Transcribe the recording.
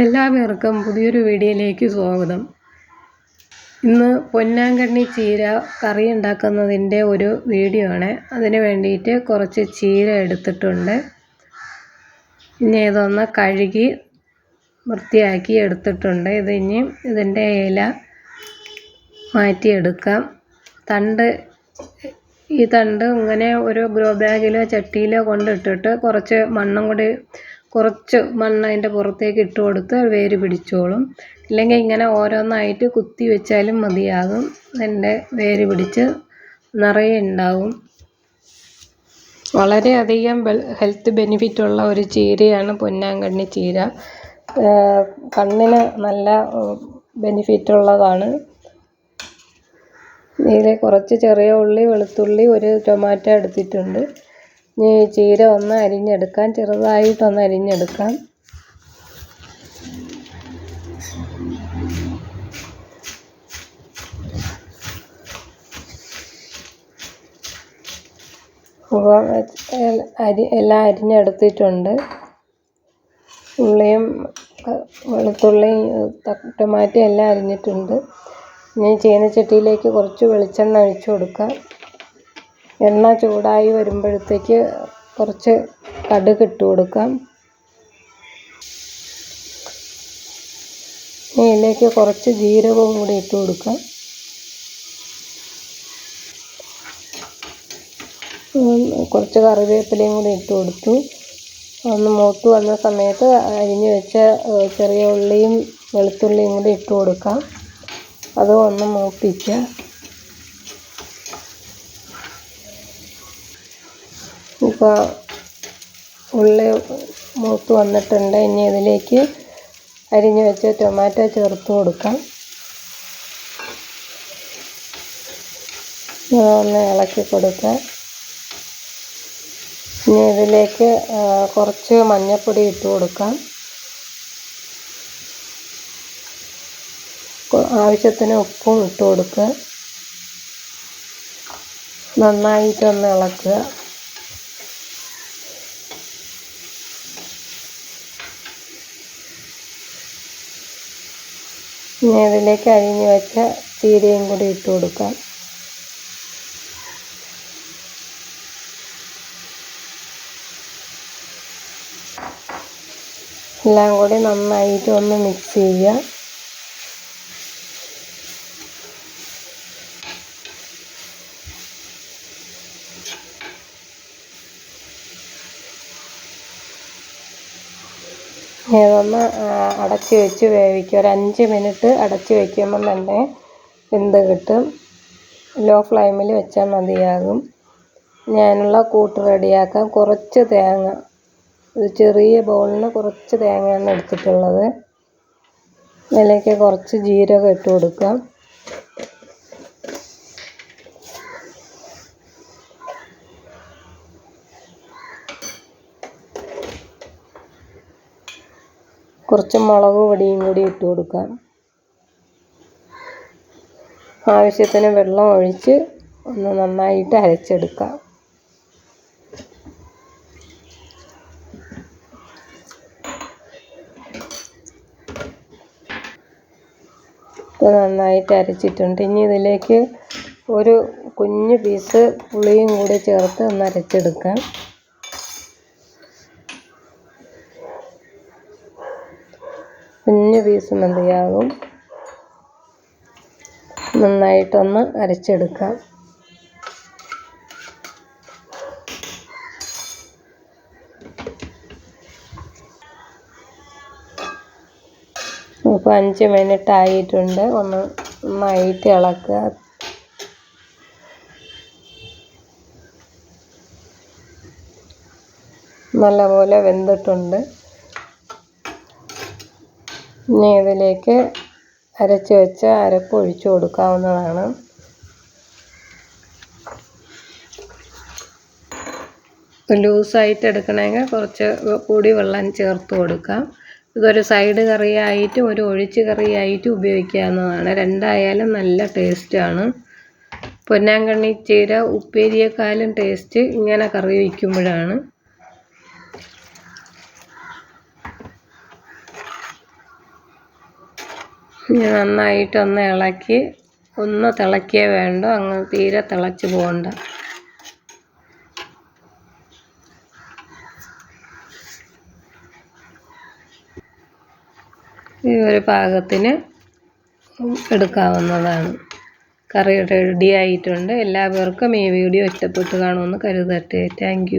എല്ലാവർക്കും പുതിയൊരു വീഡിയോയിലേക്ക് സ്വാഗതം. ഇന്ന് പൊന്നാങ്കണ്ണി ചീര കറി ഉണ്ടാക്കുന്നതിന്റെ ഒരു വീഡിയോ ആണ്. അതിന് വേണ്ടിയിട്ട് കുറച്ച് ചീര എടുത്തിട്ടുണ്ട്. ഇനി ഇതൊന്ന് കഴുകി വൃത്തിയാക്കി എടുത്തിട്ടുണ്ട്. ഇത് ഇനി ഇതിന്റെ ഇല മാറ്റിയെടുക്കാം. തണ്ട് ഈ തണ്ട് ഇങ്ങനെ ഒരു ഗ്രോ ബാഗിലോ ചട്ടിയിലോ കൊണ്ടിട്ടിട്ട് കുറച്ച് മണ്ണും കൂടി കുറച്ച് മണ്ണ് അതിന്റെ പുറത്തേക്ക് ഇട്ട് കൊടുത്ത് വേര് പിടിച്ചോളും. ഇല്ലെങ്കിൽ ഇങ്ങനെ ഓരോന്നായിട്ട് കുത്തി വെച്ചാലും മതിയാകും. അതിന്റെ വേര് പിടിച്ച് നിറയെ ഉണ്ടാവും. വളരെയധികം ഹെൽത്ത് ബെനിഫിറ്റ് ഉള്ള ഒരു ചീരയാണ് പൊന്നാങ്കണ്ണി ചീര. കണ്ണിന് നല്ല ബെനിഫിറ്റ് ഉള്ളതാണ്. ഇതിൽ കുറച്ച് ചെറിയ ഉള്ളി വെളുത്തുള്ളി ഒരു ടൊമാറ്റോ എടുത്തിട്ടുണ്ട്. ഇനി ചീര ഒന്ന് അരിഞ്ഞെടുക്കാം. ചെറുതായിട്ടൊന്ന് അരിഞ്ഞെടുക്കാം. അപ്പം അരി എല്ലാം അരിഞ്ഞെടുത്തിട്ടുണ്ട്. ഉള്ളിയും വെളുത്തുള്ളിയും ടൊമാറ്റോ എല്ലാം അരിഞ്ഞിട്ടുണ്ട്. ഇനി ചീനച്ചട്ടിയിലേക്ക് കുറച്ച് വെളിച്ചെണ്ണ ഒഴിച്ചു കൊടുക്കാം. എണ്ണ ചൂടായി വരുമ്പോഴത്തേക്ക് കുറച്ച് കടുക് ഇട്ട് കൊടുക്കാം. ഇതിലേക്ക് കുറച്ച് ജീരകവും കൂടി ഇട്ട് കൊടുക്കാം. കുറച്ച് കറിവേപ്പിലയും കൂടി ഇട്ട് കൊടുത്തു. ഒന്ന് മൂത്ത് വന്ന സമയത്ത് അരിഞ്ഞു വെച്ച ചെറിയ ഉള്ളിയും വെളുത്തുള്ളിയും കൂടി ഇട്ട് കൊടുക്കാം. അതും ഒന്ന് മൂപ്പിക്കുക ഇപ്പോൾ ഉള്ളി മൂത്ത് വന്നിട്ടുണ്ട്. ഇനി ഇതിലേക്ക് അരിഞ്ഞു വെച്ച ടൊമാറ്റോ ചേർത്ത് കൊടുക്കാം. ഒന്ന് ഇളക്കി കൊടുക്കാം. ഇനി ഇതിലേക്ക് കുറച്ച് മഞ്ഞൾപ്പൊടി ഇട്ട് കൊടുക്കാം. ആവശ്യത്തിന് ഉപ്പും ഇട്ട് കൊടുക്കുക. നന്നായിട്ടൊന്ന് ഇളക്കുക. ഇനി അതിലേക്ക് അരിഞ്ഞു വെച്ച ചീരയും കൂടി ഇട്ട് കൊടുക്കാം. എല്ലാം കൂടി നന്നായിട്ട് ഒന്ന് മിക്സ് ചെയ്യുക. ഇതൊന്ന് അടച്ച് വെച്ച് വേവിക്കുക ഒരു അഞ്ച് മിനിറ്റ് അടച്ച് വയ്ക്കുമ്പം തന്നെ വെന്ത് കിട്ടും. ലോ ഫ്ലെയിമിൽ വെച്ചാൽ മതിയാകും. ഞാനുള്ള കൂട്ട് റെഡിയാക്കാം. കുറച്ച് തേങ്ങ ഒരു ചെറിയ ബൗളിന് കുറച്ച് തേങ്ങയാണ് എടുത്തിട്ടുള്ളത്. അതിലേക്ക് കുറച്ച് ജീരകം ഇട്ട് കൊടുക്കാം. കുറച്ച് മുളക് പൊടിയും കൂടി ഇട്ട് കൊടുക്കാം. ആവശ്യത്തിന് വെള്ളം ഒഴിച്ച് ഒന്ന് നന്നായിട്ട് അരച്ചെടുക്കാം. ഇപ്പോൾ നന്നായിട്ട് അരച്ചിട്ടുണ്ട്. ഇനി ഇതിലേക്ക് ഒരു കുഞ്ഞ് പീസ് പുളിയും കൂടി ചേർത്ത് ഒന്ന് അരച്ചെടുക്കാം. കുഞ്ഞ് പീസ് മതിയാകും നന്നായിട്ടൊന്ന് അരച്ചെടുക്കാം. ഇപ്പോൾ അഞ്ച് മിനിറ്റ് ആയിട്ടുണ്ട്. ഒന്ന് നന്നായിട്ട് ഇളക്കുക. നല്ലപോലെ വെന്തിട്ടുണ്ട്. ഇനി ഇതിലേക്ക് അരച്ച് വെച്ച അരപ്പ് ഒഴിച്ചു കൊടുക്കാവുന്നതാണ്. ലൂസായിട്ട് എടുക്കണമെങ്കിൽ കുറച്ച് കൂടി വെള്ളം ചേർത്ത് കൊടുക്കാം. ഇതൊരു സൈഡ് കറിയായിട്ടും ഒരു ഒഴിച്ച് കറിയായിട്ടും ഉപയോഗിക്കാവുന്നതാണ്. രണ്ടായാലും നല്ല ടേസ്റ്റാണ്. പൊന്നാങ്കണ്ണി ചീര ഉപ്പേരിയേക്കാളും ടേസ്റ്റ് ഇങ്ങനെ കറി വയ്ക്കുമ്പോഴാണ്. ഇനി നന്നായിട്ടൊന്ന് ഇളക്കി ഒന്ന് തിളക്കിയേ വേണ്ട. അങ്ങ് തീരെ തിളച്ച് പോകണ്ട. ഈ ഒരു പാകത്തിന് എടുക്കാവുന്നതാണ്. കറി റെഡി ആയിട്ടുണ്ട്. ഈ വീഡിയോ ഇഷ്ടപ്പെട്ട് കാണുമെന്ന് കരുതട്ടെ. താങ്ക്